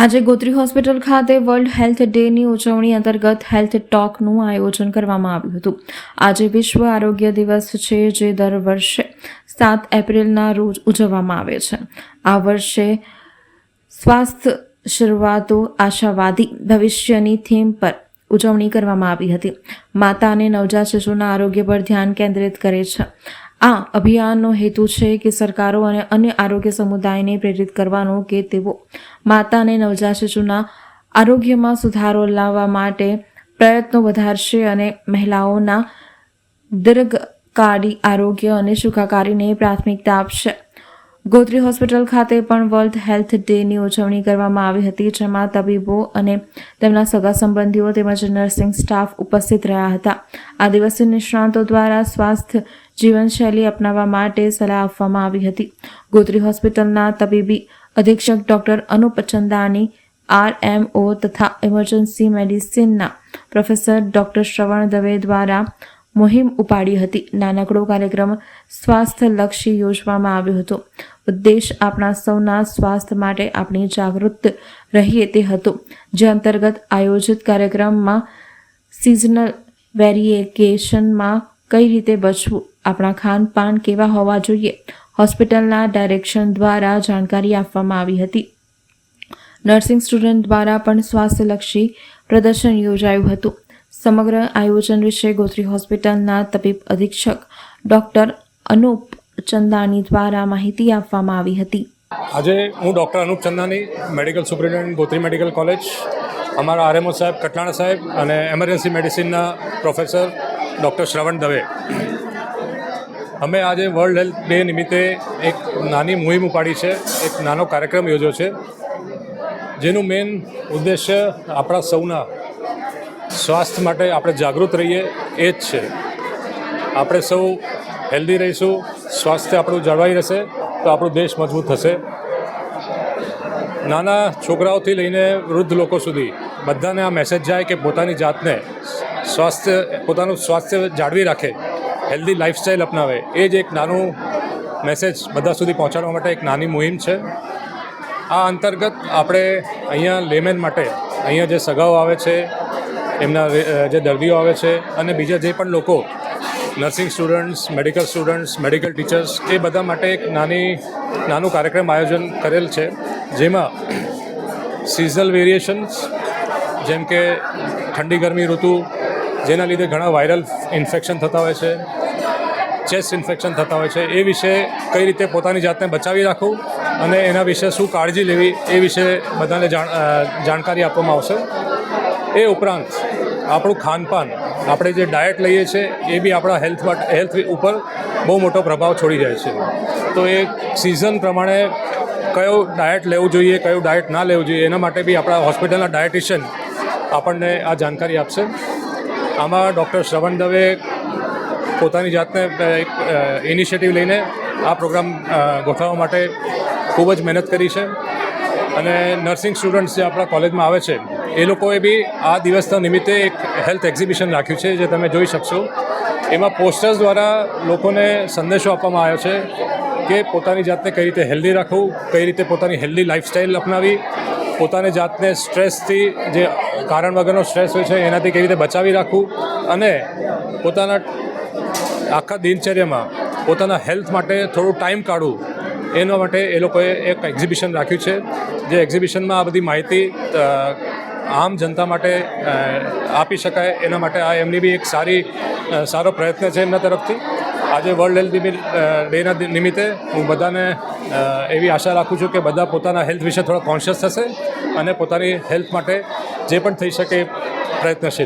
આજે ગોત્રી હોસ્પિટલ ખાતે world health ડેની ઉજવણી અંતર્ગત હેલ્થ ટોકનું આયોજન કરવામાં આવ્યું હતું. આજે વિશ્વ આરોગ્ય દિવસ છે જે દર વર્ષે સાત એપ્રિલના રોજ ઉજવવામાં આવે છે. આ વર્ષે સ્વાસ્થ્ય શરૂઆતો આશાવાદી ભવિષ્યની થીમ પર ઉજવણી કરવામાં આવી હતી. માતા અને નવજાત શિશુના આરોગ્ય પર ધ્યાન કેન્દ્રિત કરે છે. આ અભિયાનનો હેતુ છે કે સરકારો અને અન્ય આરોગ્ય સમુદાયને પ્રેરિત કરવાનો કે તેઓ માતા અને નવજાત શિશુના આરોગ્યમાં સુધારો લાવવા માટે પ્રયત્નો વધારશે અને મહિલાઓના દીર્ઘકાળી આરોગ્ય અને સુખાકારીને પ્રાથમિકતા આપશે. ગોત્રી હોસ્પિટલ ખાતે પણ વર્લ્ડ હેલ્થ ડેની ઉજવણી કરવામાં આવી હતી, જેમાં તબીબો અને તેમના સગા સંબંધીઓ તેમજ નર્સિંગ સ્ટાફ ઉપસ્થિત રહ્યા હતા. આ દિવસે નિષ્ણાતો દ્વારા સ્વાસ્થ્ય જીવનશૈલી અપનાવવા માટે સલાહ આપવામાં આવી હતી. ગોત્રી હોસ્પિટલના તબીબી અધિક્ષક doctor Anup Chandani R M O તથા ઇમરજન્સી મેડિસિનના પ્રોફેસર ડોક્ટર શ્રવણ દવે દ્વારા મુહિમ ઉપાડી હતી. નાનકડો કાર્યક્રમ સ્વાસ્થ્યલક્ષી યોજવામાં આવ્યો હતો. ઉદ્દેશ આપણા સૌના સ્વાસ્થ્ય માટે આપણે જાગૃત રહીએ તે હતો. જે અંતર્ગત આયોજિત કાર્યક્રમમાં સિઝનલ વેરિએકેશનમાં કઈ રીતે બચવું, આપણા ખાનપાન કેવા હોવા જોઈએ, હોસ્પિટલના ડાયરેક્શન દ્વારા જાણકારી આપવામાં આવી હતી. નર્સિંગ સ્ટુડન્ટ દ્વારા પણ સ્વાસ્થ્યલક્ષી પ્રદર્શન યોજાયું હતું. સમગ્ર આયોજન વિશે ગોત્રી હોસ્પિટલના તબીબ અધિક્ષક ડોક્ટર અનુપ ચંદાની દ્વારા માહિતી આપવામાં આવી હતી. આજે હું doctor Anup Chandani medical superintendent, Gotri medical college, અમારા આરએમઓ સાહેબ કટલાણા સાહેબ અને એમરજન્સી મેડિસિનના પ્રોફેસર ડૉક્ટર શ્રવણ દવે. અમે આજે વર્લ્ડ હેલ્થ ડે નિમિત્તે એક નાની મુહિમ ઉપાડી છે, એક નાનો કાર્યક્રમ યોજ્યો છે, જેનું મેઇન ઉદ્દેશ્ય આપણા સૌના સ્વાસ્થ્ય માટે આપણે જાગૃત રહીએ એ જ છે. આપણે સૌ હેલ્ધી રહીશું, સ્વાસ્થ્ય આપણું જળવાઈ રહેશે, તો આપણો દેશ મજબૂત થશે. નાના છોકરાઓથી લઈને વૃદ્ધ લોકો સુધી બધાને આ મેસેજ જાય કે પોતાની જાતને સ્વાસ્થ્ય, પોતાનું સ્વાસ્થ્ય જાળવી રાખે હેલ્ધી લાઈફસ્ટાઈલ અપનાવે. એ જ એક નાનું મેસેજ બધા સુધી પહોંચાડવા માટે એક નાની મુહિમ છે. આ અંતર્ગત આપણે અહીંયા લેમેન માટે અહીંયા જે સગાઓ આવે છે એમના જે દર્દીઓ આવે છે અને બીજા જે પણ લોકો nursing students medical students medical teachers એ બધા માટે એક નાની, નાનું કાર્યક્રમ આયોજન કરેલ છે, જેમાં સિઝનલ વેરિએશન્સ જેમ કે ઠંડી ગરમી ઋતુ, જેના લીધે ઘણા વાયરલ ઇન્ફેક્શન થતા હોય છે ચેસ્ટ ઇન્ફેક્શન થતા હોય છે, એ વિશે કઈ રીતે પોતાની જાતને બચાવી રાખવું અને એના વિશે શું કાળજી લેવી, એ વિશે બધાને જાણ જાણકારી આપવામાં આવશે. એ ઉપરાંત આપણું ખાનપાન, આપણે જે ડાયટ લઈએ છીએ, એ બી આપણા હેલ્થ માટે હેલ્થ ઉપર બહુ મોટો પ્રભાવ છોડી જાય છે. તો એ સિઝન પ્રમાણે કયો ડાયટ લેવું જોઈએ, કયું ડાયટ ના લેવું જોઈએ, એના માટે બી આપણા હોસ્પિટલના ડાયટિશિયન આપણને આ જાણકારી આપશે. આમાં ડૉક્ટર શ્રવણ દવે પોતાની જાતને એક ઇનિશિયેટિવ લઈને આ પ્રોગ્રામ ગોઠવવા માટે ખૂબ જ મહેનત કરી છે. અને નર્સિંગ સ્ટુડન્ટ્સ જે આપણા કોલેજમાં આવે છે, એ લોકોએ બી આ દિવસના નિમિત્તે એક હેલ્થ એક્ઝિબિશન રાખ્યું છે, જે તમે જોઈ શકશો. એમાં પોસ્ટર્સ દ્વારા લોકોને સંદેશો આપવામાં આવ્યો છે કે પોતાની જાતને કઈ રીતે હેલ્ધી રાખવું, કઈ રીતે પોતાની હેલ્ધી લાઈફસ્ટાઈલ અપનાવી, પોતાની જાતને સ્ટ્રેસથી જે કારણ વગરનો સ્ટ્રેસ હોય છે, એનાથી કેવી રીતે બચાવી રાખવું અને પોતાના આખા દિનચર્યામાં પોતાના હેલ્થ માટે થોડું ટાઈમ કાઢવું, એના માટે એ લોકોએ એક એક્ઝિબિશન રાખ્યું છે. જે એક્ઝિબિશનમાં આ બધી માહિતી આમ જનતા માટે આપી શકાય, એના માટે આ એમની બી એક સારી સારો પ્રયત્ન છે એમના તરફથી. આજે વર્લ્ડ હેલ્થ ડેના નિમિત્તે હું બધાને એવી આશા રાખું છું કે બધા પોતાના હેલ્થ વિશે થોડા કોન્શિયસ થશે અને પોતાની હેલ્થ માટે જે પણ થઈ શકે પ્રયત્નશીલ